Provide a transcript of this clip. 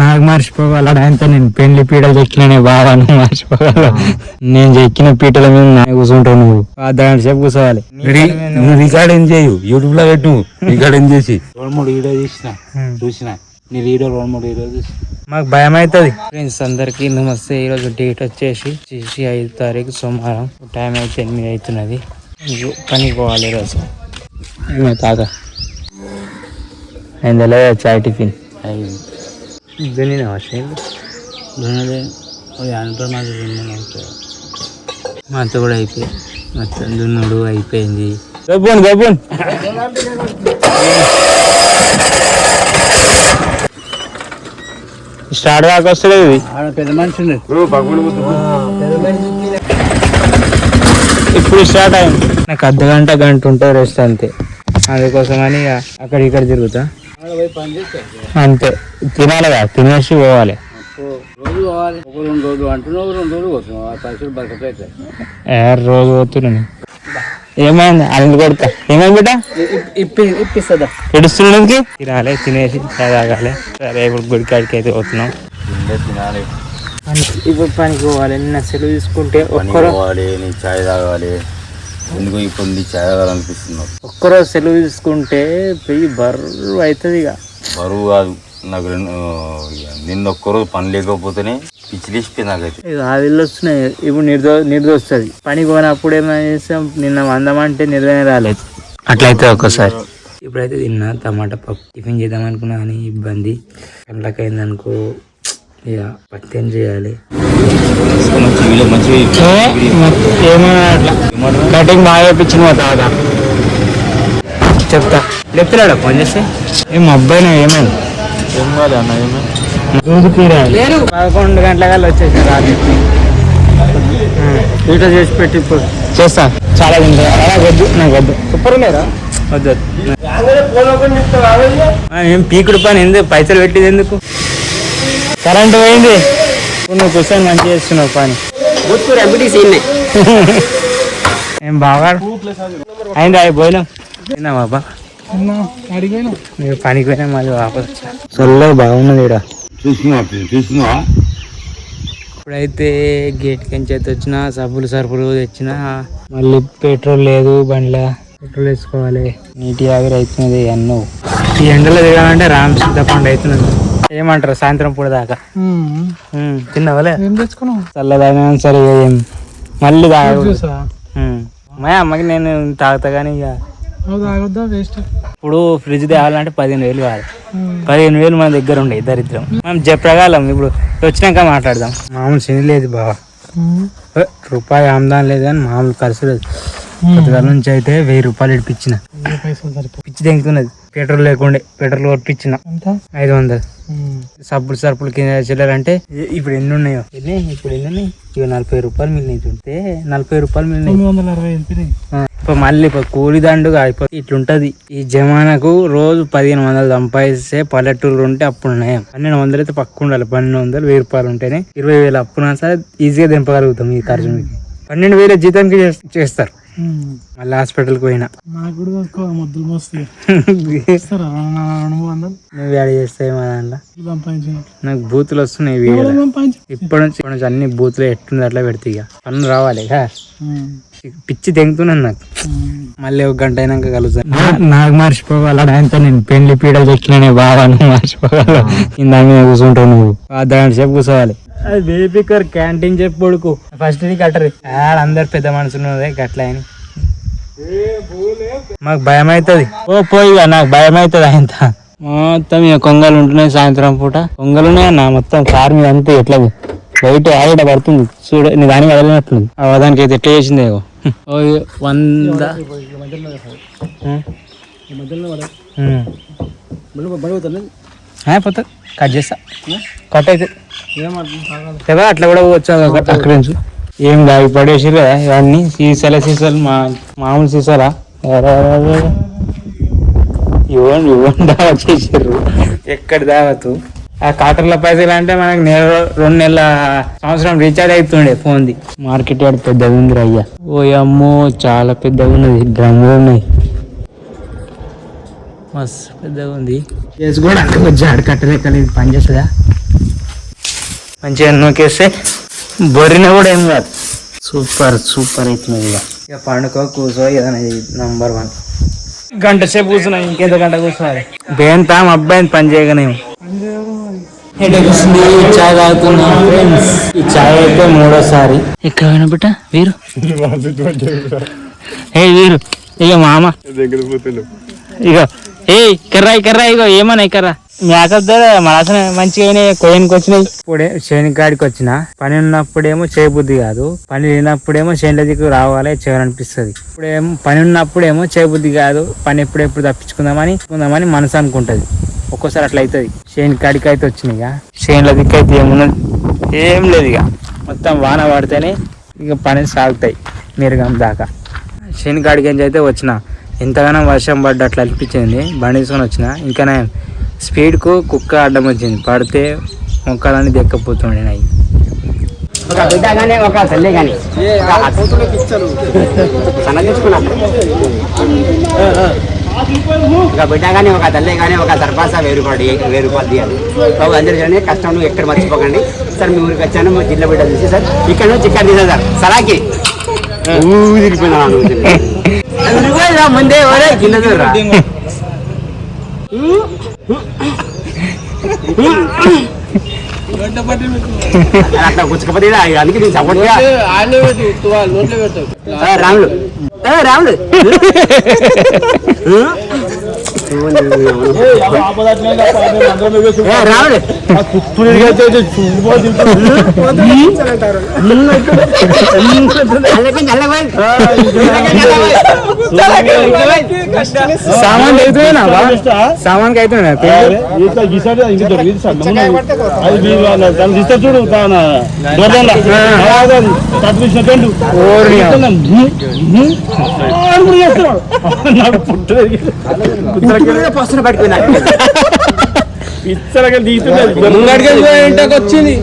నాకు మర్చిపోగల ఆయనతో నేను పెళ్ళి పీటలు చెక్కిన బాగా నువ్వు మర్చిపోగల నేను చెక్కిన పీటల మీద నా కూర్చుంటావు నువ్వు. దాని సేపు కూర్చోవాలి. నువ్వు రికార్డింగ్ చేయు. యూట్యూబ్లో పెట్టు. రికార్డింగ్ చేసి. రెండు మూడు వీడియో తీసిన చూసిన. నీ వీడియో రెండు మూడు వీడియో చూసి మాకు భయం అవుతుంది. ఫ్రెండ్స్ అందరికి నమస్తే. ఈరోజు డేట్ వచ్చేసి చేసి ఐదు తారీఖు సోమవారం. టైం అయితే ఎనిమిది అవుతున్నది. పనికి పోవాలి ఈరోజు తాత. అయిందా చాయ్ టిఫిన్? దున్నిన వర్షం దున్నదే అనుభవం మాది మా అత్త కూడా అయిపోయి మొత్తం దున్నుడు అయిపోయింది. గబ్బున్ గబ్బున్ స్టార్ట్ దాకా వస్తలేదు పెద్ద మనిషి ఇప్పుడు స్టార్ట్ అయింది. నాకు అర్ధ గంట గంట ఉంటుంది రెస్ట్ అంతే. అందుకోసమని ఇక అక్కడ ఇక్కడ తిరుగుతా. అంతే. తినాలి కదా తినేసి పోవాలి. రోజు పోవాలి. ఒక రెండు రోజులు అంటున్నావు రెండు రోజులు పోతున్నావు ఆ పైసలు బరకత అవుతాయి ఏ రోజు పోతున్నాను ఏమైంది? అల్లు కొడతా ఏమైంది బిడ్డ? ఇప్పి ఇప్పిస్తుందా? ఎడుస్తున్నానికి తినాలి తినేసి చాయ్ తాగాలి. సరే ఇప్పుడు గుడికాడికి అయితే పోతున్నాం. తినాలి. ఇప్పుడు పనికి పోవాలి. నిన్న సెలవు తీసుకుంటే ఒక్కరో పోవాలి నీ చాయ్ తాగాలి. ఎందుకు ఇప్పుడు నీ చాయ్ తాగాలనిపిస్తున్నావు ఒక్కరోజు సెలవు తీసుకుంటే పెయ్యి బరువు అవుతుంది ఇక. బరువు కాదు నాకు రెండు ఇక నిన్న ఒక్కరోజు పని లేకపోతేనే పిచ్చి లేచిపోయింది నాకైతే. ఇక ఆ వీళ్ళు వస్తున్నాయి ఇప్పుడు నిర్దో నిర్దొస్తుంది పనికి పోయినప్పుడు ఏమైనా చేస్తాం నిన్న వందమంటే నిర్దనే రాలేదు. అట్లయితే ఒక్కసారి. ఇప్పుడైతే తిన్నా టమాటా పప్పు. టిఫిన్ చేద్దాం అనుకున్నా కానీ ఇబ్బంది. కళ్ళకైంది అనుకో ఇక పత్తి ఏం చేయాలి కటింగ్ బాగా వేయించింది మా తాత. చెప్తా. చెప్తున్నాడా ఫోన్ చేస్తే. ఏం అబ్బాయి ఏమైంది ఏం కాదు అన్న ఏమైంది తీరాలి. పదకొండు గంటల కల్లా వచ్చేసి రాత్రి వీటిలో చేసి పెట్టి చేస్తా. చాలా తింటా అలా వద్దు నాకు వద్దు సూపర్ లేరా? వద్దు. ఏం పీకుడు పని ఎందుకు పైసలు పెట్టేది ఎందుకు? కరెంట్ పోయింది. ఇప్పుడు నువ్వు కూర్చొని మంచిగా చేస్తున్నావు పని. ఏం బాగా అయింది అవి పోయినాం తిన్నా బాబా. పనికి పోయినా మళ్ళీ వాపస్ వచ్చా. చల్లగా బాగున్నది ఇక్కడ చూసుకున్నా చూసుకున్నా ఇప్పుడైతే గేట్ కించి అయితే వచ్చిన సబ్బులు సరుపులు తెచ్చిన మళ్ళీ పెట్రోల్ లేదు బండిలో పెట్రోల్ వేసుకోవాలి. నీటి ఆవిరి అవుతున్నది అన్నో. ఈ ఎండలో తిరగాలంటే రామ్ సిద్ధపండు అవుతున్నది ఏమంటారు? సాయంత్రం పూట దాకా. తిన్నావాలే ఏం తెచ్చుకున్నావు? చల్లదాగా సరే మళ్ళీ తాగ. మా అమ్మకి నేను తాగుతా కానీ ఇక ఇప్పుడు ఫ్రిడ్జ్ తేవాలంటే పదిహేను వేలు కావాలి. పదిహేను వేలు మన దగ్గర ఉండే దరిద్రం. మనం చెప్పగలం. ఇప్పుడు వచ్చినాక మాట్లాడదాం. మామూలు శని లేదు బావ. రూపాయి ఆమ్దాన్ లేదు కానీ మామూలు ఖర్చు లేదు. కొద్దిగా నుంచి అయితే వెయ్యి రూపాయలు ఇడిపించిన. పిచ్చి తెంగుతున్నది. పెట్రోల్ లేకుండే పెట్రోల్ కొట్టించిన. ఐదు వందలు. సబ్బులు సరుపులు కింద చిల్లరంటే ఇ- ఇప్పుడు ఎన్ని ఉన్నాయో? ఎన్ని? ఇప్పుడు ఎన్ని ఉన్నాయి? ఇక నలభై రూపాయలు మిగిలినాయి చూస్తే నలభై రూపాయలు మిగిలినాయి. ఆ, ఇప్పుడు మళ్ళీ ఇప్పుడు కూలి దండుగా అయిపోతుంది ఇట్లుంటది. ఈ జమానాకు రోజు పదిహేను వందలు సంపాదిస్తే పల్లెటూరు ఉంటే అప్పుడు నయం. పన్నెండు వందలు అయితే పక్క ఉండాలి. పన్నెండు వందలు వెయ్యి రూపాయలు ఉంటేనే ఇరవై వేలు అప్పున సరే ఈజీగా దింపగలుగుతాం ఈ ఖర్చు మీకు పన్నెండు వేల జీతానికి చేస్- చేస్తారు. మళ్ళీ హాస్పిటల్కి పోయినా. నాకు కూడా మొద్దులు మోస్తాయి నువ్వు యాడ్ చేస్తాయి మా దాంట్లో. నాకు బూతులు వస్తున్నాయి ఇప్పటి నుంచి ఇప్పటి నుంచి అన్ని బూతులు ఎట్టుంది అట్లా పెడితే ఇక. పన్ను రావాలి. పిచ్చి తెంగుతున్నాను నాకు. మళ్ళీ ఒక గంట అయినాక కలుగుతాను నాకు మర్చిపోగల ఆయనతో నేను పెళ్ళి పీడలు చెక్కిన బాగా నువ్వు మర్చిపోగల ఇందా మీద కూర్చుంటావు నువ్వు. ఆ దాని సేపు కూర్చోవాలి. అది బేబీకర్ క్యాంటీన్ చెప్పు కొడుకు. ఫస్ట్ ఇది కట్టరు. ఆడ అందరు పెద్ద మనుషులు ఉన్నదే గట్ల అని. మాకు భయం అవుతుంది ఓ పోయి నాకు భయం అవుతుంది ఆయన మొత్తం ఇక కొంగలు ఉంటున్నాయి సాయంత్రం పూట. కొంగలు ఉన్నాయి? అన్న మొత్తం కార్ మీద అంతే ఎట్లా బయట ఆవిడ పడుతుంది. చూడ నీ దానికి వదలనట్టుంది ఆ దానికి అయితే ఎట్లా చేసింది ఏగో వంద. ఉం. కట్ చేస్తా. కట్ అయితే కదా అట్లా కూడా పోవచ్చు అక్కడ నుంచి. ఏం దాగి పడేసి కదా ఇవన్నీ. సీసాల సీసాలు మా మామూలు సీసాలా? ఇవ్వండి ఇవ్వండి దావా చేసారు ఎక్కడ దావతు ఆ కాటర్ల పైసలు అంటే మనకి నెల రెండు నెలల సంవత్సరం రీఛార్జ్ అవుతుండే ఫోన్ది. మార్కెట్ యార్డ్ పెద్దగా ఉంది అయ్యా. ఓ అమ్మో చాలా పెద్దగా ఉన్నది డ్రమ్ములు ఉన్నాయి మస్తు పెద్దగా ఉంది. చేసి కూడా అంటే కొంచెం అడకట్టలేకలేదు పని చేస్తుందా? మంచిగా నూకేస్తే బొరిన కూడా ఏం కాదు. సూపర్ సూపర్ అవుతుంది ఇక ఇక పండుకో కూర్చో ఏదైనా నంబర్ వన్ గంట సేపు కూర్చున్నా ఇంకెంత గంట కూర్చోవాలి బేంతా మా అబ్బాయిని పని చేయగానే హెడేక్ వస్తుంది చాయ్ తాగుతున్నా ఫ్రెండ్స్ ఈ చాయ్ అయితే మూడోసారి. ఎక్కడ వినబట్ట వీరు? ఏ వీరు. ఇక మామ ఇగో ఏ కర్రా కర్రా ఇగో ఏమన్నా కర్రా? మేకప్ మలాసన మంచిగా మంచిగానే కొయ్యనికి వచ్చినాయి. ఇప్పుడే శని కాడికి వచ్చిన. పని ఉన్నప్పుడేమో చేయబుద్ధి కాదు. పని లేనప్పుడేమో చేనుల దిక్కు రావాలి చేయాలనిపిస్తుంది. ఇప్పుడేమో పని ఉన్నప్పుడేమో చేయబుద్ధి కాదు. పని ఎప్పుడెప్పుడు తప్పించుకుందామని కుందామని మనసు అనుకుంటది. ఒక్కోసారి అట్లా అవుతుంది చేను కాడికి అయితే వచ్చినాయి ఇక. చేనుల దిక్కు అయితే ఏమున్నది? ఏం లేదు ఇక. మొత్తం వాన పడితేనే ఇక పని సాగుతాయి. మిరగం దాకా. శని కాడికి అయితే వచ్చిన. ఎంతగానో వర్షం పడ్డట్లు అనిపించింది. బండి తీసుకొని వచ్చిన. ఇంకా నేను స్పీడ్కు కుక్క అడ్డం వచ్చింది. పడితే మొక్కలన్నీ దెక్కపోతుండే నాయి ఒక బిడ్డ కానీ ఒక తల్లి కానీ ఒక బిడ్డ కానీ ఒక తల్లి కానీ ఒక సర్పాస వెయ్యి రూపాయలు ఇయ్య- వెయ్యి రూపాయలు తీయాలి. బాబు అందరూ చూడండి కష్టం. నువ్వు ఎక్కడ మర్చిపోకండి. సార్ మీ ఊరికి వచ్చాను. మా జిల్లా బిడ్డ చూసి సార్ ఇక్కడ నుంచి చికెన్ తీసా సార్ సలాకి ఊదిరిపోయినా. ముందే ఒరే కింద చూడరా అట్లా గుచ్చుకపోతే అందుకే నేను సపోర్ట్ రాములు ఏ, రాములు సామాన్ అవుతున్నా సామాన్ అవుతున్నా చూడు ఓర్ని పస్తులు పట్టుకున్నా ఇచ్చలకి దిగుతుంది ముంగడికి వచ్చింది.